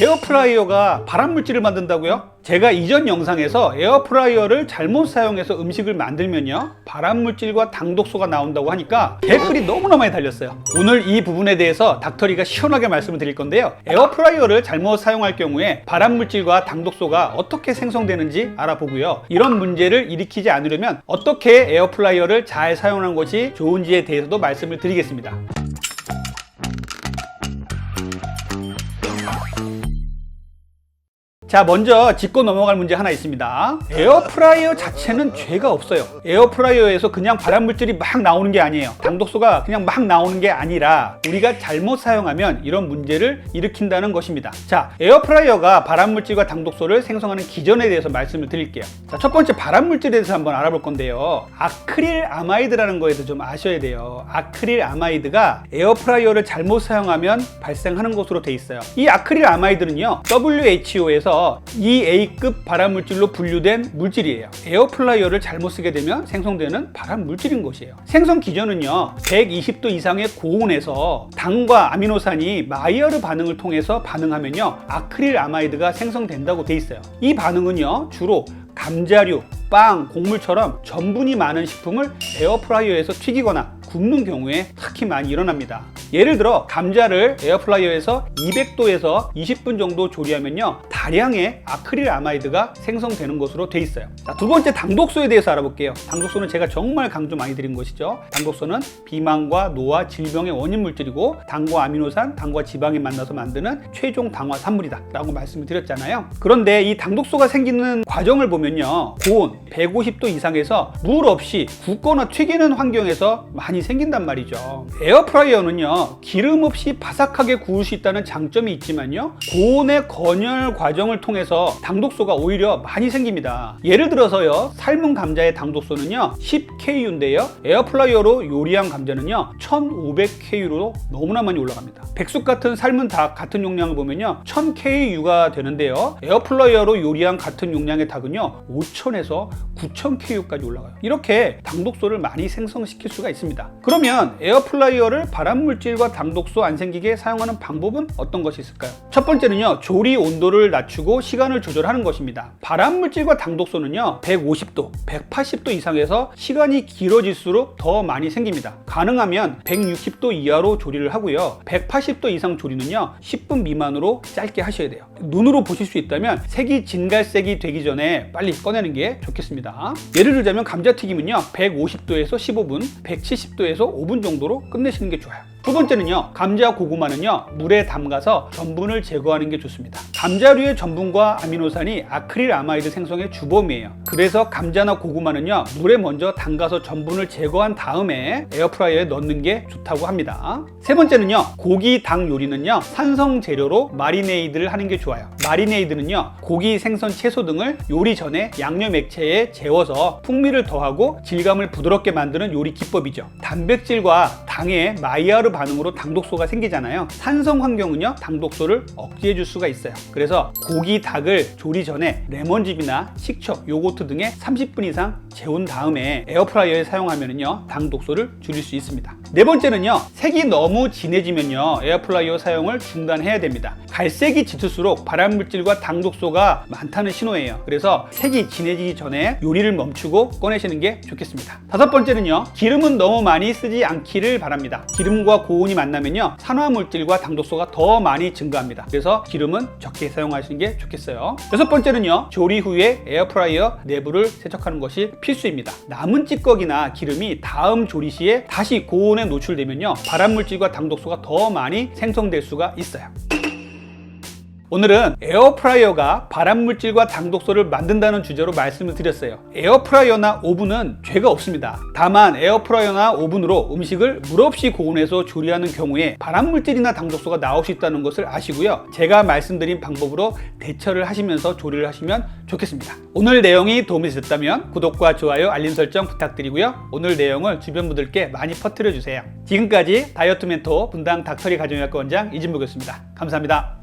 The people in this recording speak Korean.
에어프라이어가 발암물질을 만든다고요? 제가 이전 영상에서 에어프라이어를 잘못 사용해서 음식을 만들면요 발암물질과 당독소가 나온다고 하니까 댓글이 너무나 많이 달렸어요. 오늘 이 부분에 대해서 닥터리가 시원하게 말씀을 드릴 건데요. 에어프라이어를 잘못 사용할 경우에 발암물질과 당독소가 어떻게 생성되는지 알아보고요. 이런 문제를 일으키지 않으려면 어떻게 에어프라이어를 잘 사용하는 것이 좋은지에 대해서도 말씀을 드리겠습니다 자 먼저 짚고 넘어갈 문제 하나 있습니다. 에어프라이어 자체는 죄가 없어요. 에어프라이어에서 그냥 발암물질이 막 나오는 게 아니에요. 당독소가 그냥 막 나오는 게 아니라 우리가 잘못 사용하면 이런 문제를 일으킨다는 것입니다. 자 에어프라이어가 발암물질과 당독소를 생성하는 기전에 대해서 말씀을 드릴게요. 자, 첫 번째 발암물질에 대해서 한번 알아볼 건데요. 아크릴 아마이드라는 거에도 좀 아셔야 돼요. 아크릴 아마이드가 에어프라이어를 잘못 사용하면 발생하는 것으로 돼 있어요. 이 아크릴 아마이드는요 WHO에서 EA급 발암물질로 분류된 물질이에요. 에어플라이어를 잘못 쓰게 되면 생성되는 발암물질인 것이에요. 생성 기전은요, 120도 이상의 고온에서 당과 아미노산이 마이어르 반응을 통해서 반응하면요, 아크릴 아마이드가 생성된다고 돼 있어요. 이 반응은요, 주로 감자류, 빵, 곡물처럼 전분이 많은 식품을 에어프라이어에서 튀기거나 굽는 경우에 특히 많이 일어납니다. 예를 들어 감자를 에어프라이어에서 200도에서 20분 정도 조리하면요 다량의 아크릴 아마이드가 생성되는 것으로 돼 있어요. 자, 두 번째 당독소에 대해서 알아볼게요. 당독소는 제가 정말 강조 많이 드린 것이죠. 당독소는 비만과 노화, 질병의 원인 물질이고 당과 아미노산, 당과 지방이 만나서 만드는 최종 당화 산물이다 라고 말씀을 드렸잖아요. 그런데 이 당독소가 생기는 과정을 보면요 고온 150도 이상에서 물 없이 굽거나 튀기는 환경에서 많이 생긴단 말이죠. 에어프라이어는요, 기름 없이 바삭하게 구울 수 있다는 장점이 있지만요, 고온의 건열 과정을 통해서 당독소가 오히려 많이 생깁니다. 예를 들어서요, 삶은 감자의 당독소는요, 10KU인데요, 에어프라이어로 요리한 감자는요, 1500KU로 너무나 많이 올라갑니다. 백숙 같은 삶은 닭 같은 용량을 보면요, 1000KU가 되는데요, 에어프라이어로 요리한 같은 용량의 닭은요, 5000에서 9000KU까지 올라가요. 이렇게 당독소를 많이 생성시킬 수가 있습니다. 그러면 에어플라이어를 발암물질과 당독소 안 생기게 사용하는 방법은 어떤 것이 있을까요? 첫 번째는요, 조리 온도를 낮추고 시간을 조절하는 것입니다. 발암물질과 당독소는요, 150도, 180도 이상에서 시간이 길어질수록 더 많이 생깁니다. 가능하면 160도 이하로 조리를 하고요. 180도 이상 조리는요, 10분 미만으로 짧게 하셔야 돼요. 눈으로 보실 수 있다면 색이 진갈색이 되기 전에 빨리 꺼내는 게 좋겠습니다. 예를 들자면 감자튀김은요, 150도에서 15분, 170도 에서 5분 정도로 끝내시는 게 좋아요. 두 번째는요, 감자 고구마는요, 물에 담가서 전분을 제거하는 게 좋습니다. 감자류의 전분과 아미노산이 아크릴 아마이드 생성의 주범이에요. 그래서 감자나 고구마는요, 물에 먼저 담가서 전분을 제거한 다음에 에어프라이어에 넣는 게 좋다고 합니다. 세 번째는요, 고기, 닭 요리는요, 산성 재료로 마리네이드를 하는 게 좋아요. 마리네이드는요, 고기, 생선, 채소 등을 요리 전에 양념 액체에 재워서 풍미를 더하고 질감을 부드럽게 만드는 요리 기법이죠. 단백질과 당의 마이야르 반응으로 당독소가 생기잖아요. 산성 환경은요, 당독소를 억제해 줄 수가 있어요. 그래서 고기, 닭을 조리 전에 레몬즙이나 식초, 요거트 등에 30분 이상 재운 다음에 에어프라이어에 사용하면요, 당 독소를 줄일 수 있습니다. 네 번째는요, 색이 너무 진해지면요, 에어프라이어 사용을 중단해야 됩니다. 갈색이 짙을수록 발암 물질과 당 독소가 많다는 신호예요. 그래서 색이 진해지기 전에 요리를 멈추고 꺼내시는 게 좋겠습니다. 다섯 번째는요, 기름은 너무 많이 쓰지 않기를 바랍니다. 기름과 고온이 만나면요, 산화물질과 당 독소가 더 많이 증가합니다. 그래서 기름은 적게 사용하시는 게 좋겠어요. 여섯 번째는요, 조리 후에 에어프라이어 내부를 세척하는 것이 필수입니다. 남은 찌꺼기나 기름이 다음 조리 시에 다시 고온에 노출되면요, 발암물질과 당독소가 더 많이 생성될 수가 있어요. 오늘은 에어프라이어가 발암물질과 당독소를 만든다는 주제로 말씀을 드렸어요. 에어프라이어나 오븐은 죄가 없습니다. 다만 에어프라이어나 오븐으로 음식을 물 없이 고온에서 조리하는 경우에 발암물질이나 당독소가 나올 수 있다는 것을 아시고요. 제가 말씀드린 방법으로 대처를 하시면서 조리를 하시면 좋겠습니다. 오늘 내용이 도움이 됐다면 구독과 좋아요, 알림 설정 부탁드리고요. 오늘 내용을 주변 분들께 많이 퍼뜨려 주세요. 지금까지 다이어트 멘토 분당 닥터리 가정의학과 원장 이진묵이었습니다. 감사합니다.